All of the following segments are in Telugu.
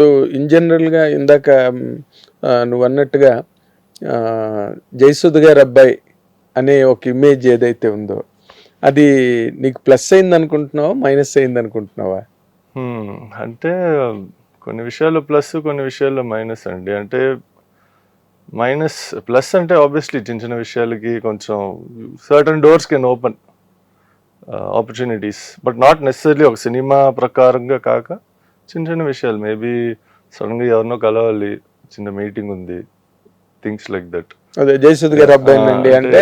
ఇప్పుడు ఇన్ జనరల్గా ఇందాక నువ్వు అన్నట్టుగా జయసుద్ జయసుధ గారి అబ్బాయి అనే ఒక ఇమేజ్ ఏదైతే ఉందో అది నీకు ప్లస్ అయింది అనుకుంటున్నావా మైనస్ అయింది అనుకుంటున్నావా? అంటే కొన్ని విషయాల్లో ప్లస్ కొన్ని విషయాల్లో మైనస్ అండి. అంటే మైనస్ ప్లస్ అంటే ఆబ్వియస్లీ చిన్న చిన్న విషయాలకి కొంచెం certain doors can open opportunities but not necessary ఒక సినిమా ప్రకారంగా కాక చిన్న చిన్న విషయాలు. మేబీ సడన్గా ఎవరినో కలవాలి చిన్న మీటింగ్ ఉంది థింగ్స్ లైక్ దట్ అదే జయసుధ గారి అబ్బాయి అంటే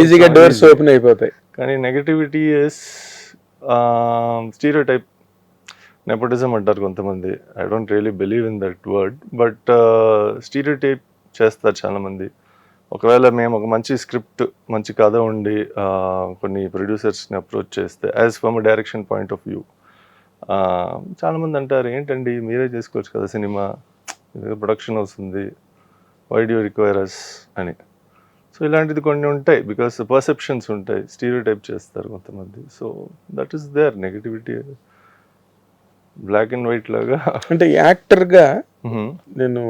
ఈజీగా డోర్స్ ఓపెన్ అయిపోతాయి. కానీ negativity is stereotype nepotism అంటారు కొంతమంది. I don't really believe in that word but stereotype చేస్తారు చాలామంది. ఒకవేళ మేము ఒక మంచి స్క్రిప్ట్ మంచి కథ ఉండి కొన్ని ప్రొడ్యూసర్స్ని అప్రోచ్ చేస్తే as from direction point of view చాలామంది అంటారు ఏంటండి? మీరే చేసుకోవచ్చు కదా సినిమా. ప్రొడక్షన్ వస్తుంది. వై డూ రిక్వైర్ అస్ అని. సో ఇలాంటిది కొన్ని ఉంటాయి బికాస్ పర్సెప్షన్స్ ఉంటాయి. స్టీరియో టైప్ చేస్తారు కొంతమంది. So that is there negativity black and white లాగా. అంటే యాక్టర్గా నేను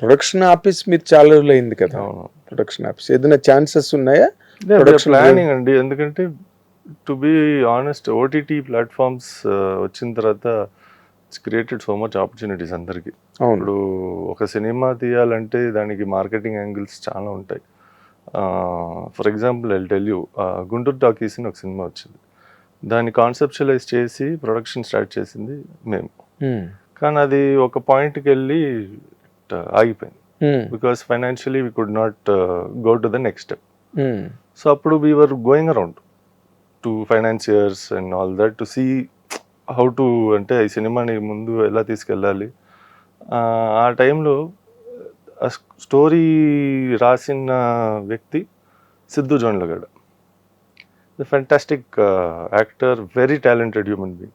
ప్రొడక్షన్ ఆఫీస్ మీరు చాలా రోజులు అయింది కదా ప్రొడక్షన్ ఆఫీస్ ఏదైనా ఛాన్సెస్ ఉన్నాయా? ప్లానింగ్ అండి. ఎందుకంటే to be honest OTT platforms వచ్చిన తర్వాత it's created so much opportunities అందరికీ. ఇప్పుడు ఒక సినిమా తీయాలంటే దానికి మార్కెటింగ్ యాంగిల్స్ చాలా ఉంటాయి. For example I tell you Guntur talkies అని ఒక సినిమా వచ్చింది. దాన్ని కాన్సెప్షువలైజ్ చేసి ప్రొడక్షన్ స్టార్ట్ చేసింది మేము. కానీ అది ఒక పాయింట్కి వెళ్ళి ఆగిపోయింది. Because financially we could not go to the next step. So అప్పుడు we were going around to financiers and all that to see how to అంటే ఈ సినిమాని ముందు ఎలా తీసుకెళ్ళాలి. ఆ, టైంలో ఆ స్టోరీ రాసిన వ్యక్తి Siddhu Jonnalagadda the fantastic actor very talented human being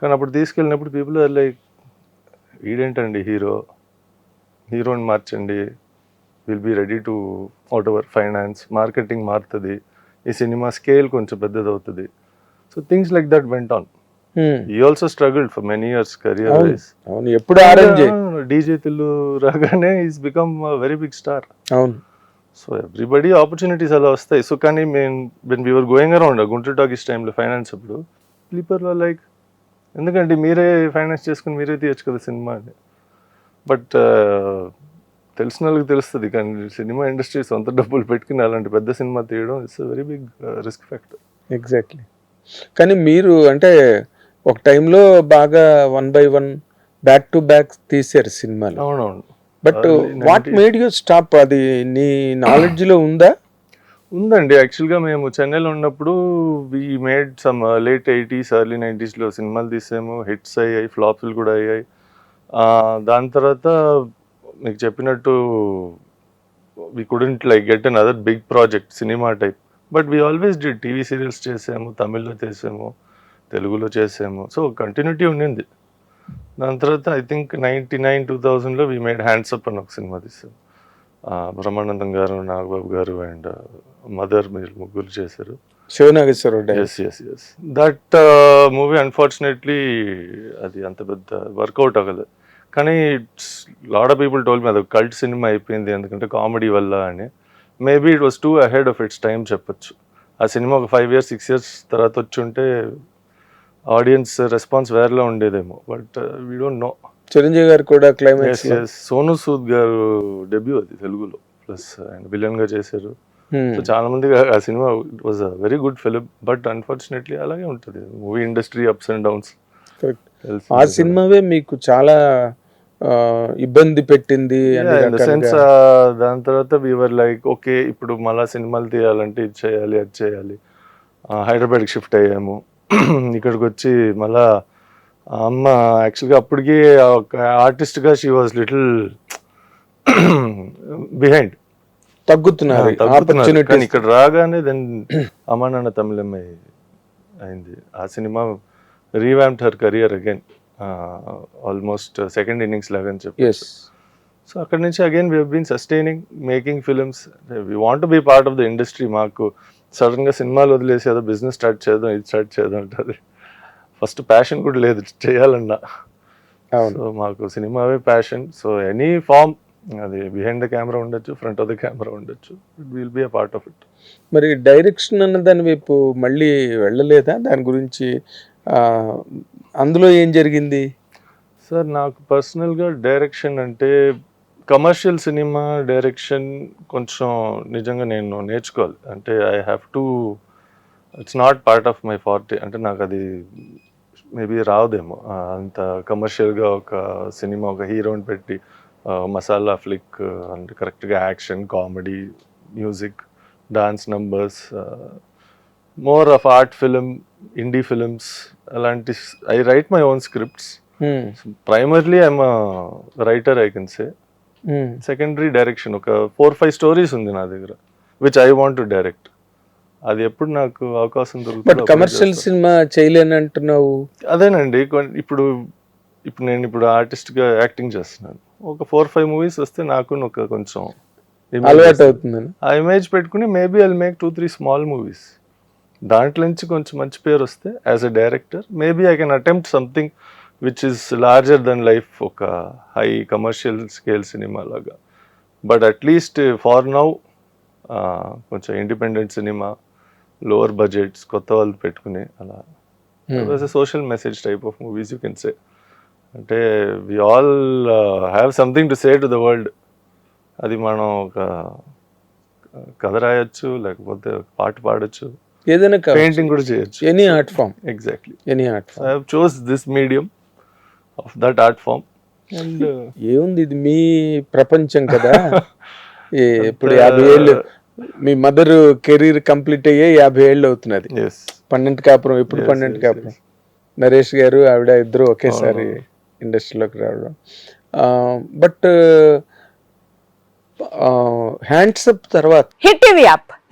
కానీ అప్పుడు తీసుకెళ్ళినప్పుడు పీపుల్ ఆర్ లైక్ ఈడేంటండి హీరో హీరోని మార్చండి. Will be ready to whatever finance marketing మారుతుంది. ఈ సినిమా స్కేల్ కొంచెం పెద్దది అవుతుంది so things like that went on. ఈ also struggled for many years career wise అవును. ఎప్పుడు డీజే తిల్లు రాగానే is become very big star అవును. సో ఎవ్రీబడి ఆపర్చునిటీస్ అలా వస్తాయి. సో కానీ మేము when we're going around Guntur talkies టైంలో ఫైనాన్స్ అప్పుడు స్లీపర్లో లైక్ ఎందుకంటే మీరే ఫైనాన్స్ చేసుకుని మీరే తీయచ్చు కదా సినిమా అని. బట్ తెలిసిన వాళ్ళకి తెలుస్తుంది కానీ సినిమా ఇండస్ట్రీ సొంత డబ్బులు పెట్టుకుని అలాంటి పెద్ద సినిమా తీయడం it's very big risk factor exactly కానీ మీరు అంటే ఒక టైంలో బాగా one by one back to back తీసారు సినిమాలు. అవునవును. But what 90s. Made you stop అది నీ నాలెడ్జ్లో ఉందా? ఉందండి. యాక్చువల్గా మేము చెన్నైలో ఉన్నప్పుడు we made some late eighties early నైంటీస్లో సినిమాలు తీసాము. హిట్స్ అయ్యాయి ఫ్లాప్స్లు కూడా అయ్యాయి. దాని తర్వాత మీకు చెప్పినట్టు we couldn't like get an other big project cinema type but we always the TV serials చేసాము తమిళ్ళో చేసాము తెలుగులో చేసాము. సో కంటిన్యూటీ ఉండింది. దాని తర్వాత I think ninety nine two thousand we made hands up అని ఒక సినిమా తీసాం. ఆ, బ్రహ్మానందం గారు నాగబాబు గారు అండ్ మదర్ మీరు ముగ్గురు చేశారు. Siva Nageswara Rao director. Yes yes yes that movie unfortunately అది అంత పెద్ద వర్కౌట్ అవ్వలేదు. కానీ lot of people told me అది కల్ట్ సినిమా అయిపోయింది ఎందుకంటే కామెడీ వల్ల అని. Maybe it was too ahead of its time చెప్పొచ్చు. ఆ సినిమా ఒక ఫైవ్ ఇయర్స్ సిక్స్ ఇయర్స్ తర్వాత వచ్చి ఉంటే ఆడియన్స్ రెస్పాన్స్ వేరేలా ఉండేదేమో but we don't know Chiranjeevi garu కూడా క్లైమాక్స్ సోను సూద్ గారు డెబ్యూ అది తెలుగులో ప్లస్ ఆయన విలన్గా చేశారు. సో చాలా మంది ఆ cinema was a very good film but unfortunately అలాగే ఉంటుంది. Movie industry ups and downs ఆ సినిమావే మీకు చాలా ఇబ్బంది పెట్టింది సెన్స్. దాని తర్వాత వీవర్ లైక్ ఓకే ఇప్పుడు మళ్ళా సినిమాలు తీయాలంటే ఇది చేయాలి అది చేయాలి. హైదరాబాద్కి షిఫ్ట్ అయ్యాము. ఇక్కడికి వచ్చి మళ్ళా అమ్మ యాక్చువల్గా అప్పటికి ఒక ఆర్టిస్ట్గా షీ వాజ్ లిటిల్ బిహైండ్ తగ్గుతున్నారు ఆపర్చునిటీస్ ఇక్కడ రాగానే దెన్ అమ్మా నాన్న తమిళమ్మాయి అయింది. ఆ cinema revamped her career again almost second innings లాగా అని చెప్పి సో అక్కడ నుంచి again we been sustaining making films we want be part of the industry మాకు. సడన్గా సినిమాలు వదిలేసి ఏదో బిజినెస్ స్టార్ట్ చేద్దాం ఇది స్టార్ట్ చేద్దాం అంటారు. ఫస్ట్ ప్యాషన్ కూడా లేదు చేయాలన్నా. అవును. సో మాకు సినిమావే ప్యాషన్ సో ఎనీ ఫామ్ అది బిహైండ్ ద కెమెరా ఉండొచ్చు ఫ్రంట్ ఆఫ్ ద కెమెరా ఉండొచ్చు. It will be a part of it మరి డైరెక్షన్ అన్న దాని వైపు మళ్ళీ వెళ్ళలేదా? దాని గురించి అందులో ఏం జరిగింది? సార్ నాకు పర్సనల్గా డైరెక్షన్ అంటే కమర్షియల్ సినిమా డైరెక్షన్ కొంచెం నిజంగా నేను నేర్చుకోవాలి. అంటే I have to it's not part of my forte అంటే నాకు అది మేబీ రావదేమో. అంత కమర్షియల్గా ఒక సినిమా ఒక హీరోని పెట్టి మసాలా ఫ్లిక్ అంటే కరెక్ట్గా action comedy music dance numbers more of art film indie films అలాంటి I write my own scripts primarily I'm writer I can say. Secondary direction ఒక ఫోర్ ఫైవ్ స్టోరీస్ ఉంది నా దగ్గర which I want to direct అది ఎప్పుడు నాకు అవకాశం దొరుకుతుందో కమర్షియల్. సినిమా చేయలేని అంటున్నావు అదేనండి ఇప్పుడు ఇప్పుడు నేను ఇప్పుడు ఆర్టిస్ట్గా యాక్టింగ్ చేస్తున్నాను. ఒక ఫోర్ ఫైవ్ మూవీస్ వస్తే నాకు ఒక కొంచెం అలవాటు. అవుతుందని ఆ ఇమేజ్ పెట్టుకుని maybe I make two three small movies దాంట్లో నుంచి కొంచెం మంచి పేరు వస్తే as a director maybe I can attempt something which is larger than life ఒక హై కమర్షియల్ స్కేల్ సినిమా లాగా. But at least for now కొంచెం ఇండిపెండెంట్ సినిమా లోవర్ బడ్జెట్స్ కొత్త వాళ్ళు పెట్టుకుని అలా. Social message type of movies you can say అంటే we all have something to say to the world అది మనం ఒక కథ రాయొచ్చు లేకపోతే పాట పాడొచ్చు. ఏదైనా పెయింటింగ్ కూడా చేయొచ్చు. Any art form exactly any art I form have chose this medium of that art form and ఏముంది ఇది? మీ ప్రపంచం కదా. ఏ, ఇప్పుడు యాభై ఏళ్ళు మీ మదర్ కెరీర్ కంప్లీట్ అయ్యే యాభై ఏళ్ళు అవుతున్నది. పన్నెండు కాపురం ఎప్పుడు పన్నెండు కాపురం. నరేష్ గారు ఆవిడ ఇద్దరు ఒకేసారి ఇండస్ట్రీలోకి రావడం. బట్ హ్యాండ్స్ అప్ తర్వాత హిట్ టీవీ యాప్.